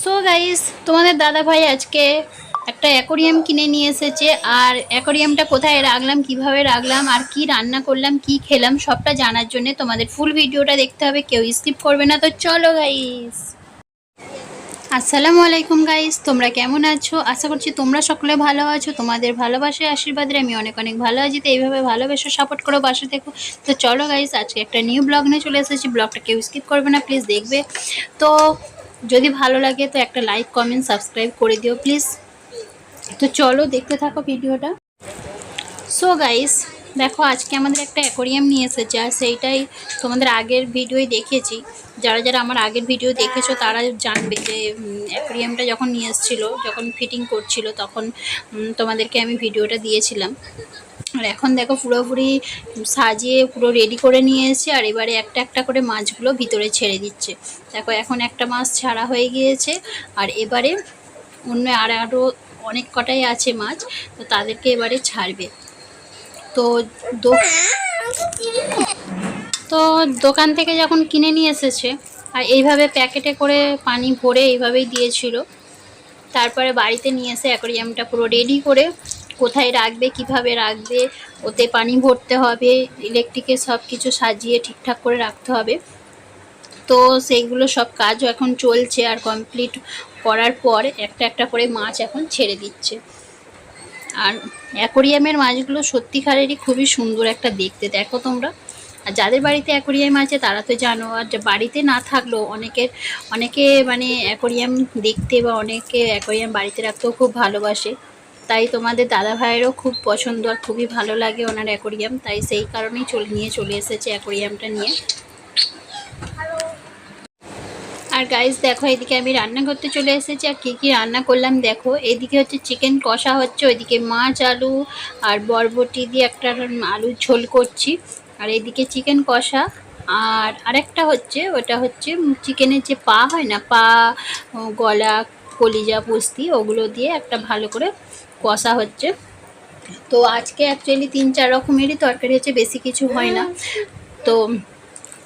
So guys তোমাদের দাদা ভাই আজকে একটা অ্যাকোরিয়াম কিনে নিয়ে এসেছে, আর অ্যাকোরিয়ামটা কোথায় রাখলাম, কীভাবে রাখলাম, আর কি রান্না করলাম, কি খেলাম, সবটা জানার জন্য তোমাদের ফুল ভিডিওটা দেখতে হবে, কেউ স্কিপ করবে না। তো চলো গাইস আসসালামু আলাইকুম গাইস তোমরা কেমন আছো? আশা করছি তোমরা সকলে ভালো আছো। তোমাদের ভালোবাসা আশীর্বাদে আমি অনেক অনেক ভালো আছি। তো এইভাবে ভালোবেসে সাপোর্ট করো, পাশে দেখো তো চলো গাইস আজকে একটা নিউ ব্লগ নিয়ে চলে এসেছি। ব্লগটা কেউ স্কিপ করবে না প্লিজ দেখবে। তো যদি ভালো লাগে তো একটা লাইক কমেন্ট সাবস্ক্রাইব করে দিও প্লিজ তো চলো দেখতে থাকো ভিডিওটা। সো গাইস দেখো আজকে আমাদের একটা অ্যাকোরিয়াম নিয়ে এসেছে আর সেইটাই তোমাদের আগের ভিডিওই দেখেছি। যারা যারা আমার আগের ভিডিও দেখেছ তারা জানবে যে অ্যাকোরিয়ামটা যখন নিয়ে এসেছিল, যখন ফিটিং করছিল, তখন তোমাদেরকে আমি ভিডিওটা দিয়েছিলাম। আর এখন দেখো পুরোপুরি সাজিয়ে পুরো রেডি করে নিয়ে এসেছে আর এবারে একটা একটা করে মাছগুলো ভিতরে ছেড়ে দিচ্ছে। দেখো এখন একটা মাছ ছাড়া হয়ে গিয়েছে আর এবারে অন্য আর আরও অনেক কটাই আছে মাছ, তো তাদেরকে এবারে ছাড়বে। তো তো দোকান থেকে যখন কিনে নিয়ে এসেছে, আর এইভাবে প্যাকেটে করে পানি ভরে এইভাবেই দিয়েছিল, তারপরে বাড়িতে নিয়ে এসে অ্যাকোরিয়ামটা পুরো রেডি করে কোথায় রাখবে, কীভাবে রাখবে, ওতে পানি ভরতে হবে, ইলেকট্রিকের সব কিছু সাজিয়ে ঠিকঠাক করে রাখতে হবে। তো সেইগুলো সব কাজও এখন চলছে আর কমপ্লিট করার পর একটা একটা করে মাছ এখন ছেড়ে দিচ্ছে। আর অ্যাকোরিয়ামের মাছগুলো সত্যিকারেরই খুবই সুন্দর একটা দেখতে, দেখো তোমরা। আর যাদের বাড়িতে অ্যাকোরিয়াম আছে তারা তো জানো, আর বাড়িতে না থাকলেও অনেকের, অনেকে মানে অ্যাকোরিয়াম দেখতে বা অনেকে অ্যাকোরিয়াম বাড়িতে রাখতেও খুব ভালোবাসে। তাই তোমাদের দাদা ভাইয়েরও খুব পছন্দ আর খুবই ভালো লাগে ওনার অ্যাকোরিয়াম। তাই সেই কারণেই চলে, নিয়ে চলে এসেছে অ্যাকোরিয়ামটা নিয়ে। আর গাইস দেখো, এদিকে আমি রান্না করতে চলে এসেছি। আর কী কী রান্না করলাম দেখো, এদিকে হচ্ছে চিকেন কষা হচ্ছে, ওইদিকে মাছ, আলু আর বরবটি দিয়ে একটা আলুর ঝোল করছি। আর এদিকে চিকেন কষা। আর আরেকটা হচ্ছে, ওটা হচ্ছে চিকেনের যে পা হয় না, পা, গলা কলিজা পুস্তি, ওগুলো দিয়ে একটা ভালো করে কষা হচ্ছে। তো আজকে অ্যাকচুয়ালি তিন চার রকমেরই তরকারি হচ্ছে, বেশি কিছু হয় না। তো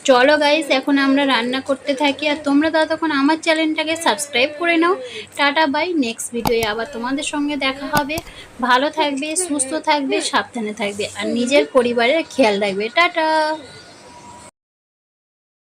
চলো গাইস এখন আমরা রান্না করতে থাকি। আর তোমরা ততক্ষণ আমার চ্যানেলটাকে সাবস্ক্রাইব করে নাও। টাটা বাই নেক্সট ভিডিওয়ে আবার তোমাদের সঙ্গে দেখা হবে। ভালো থাকবে, সুস্থ থাকবে, সাবধানে থাকবে। আর নিজের পরিবারের খেয়াল রাখবে। টাটা!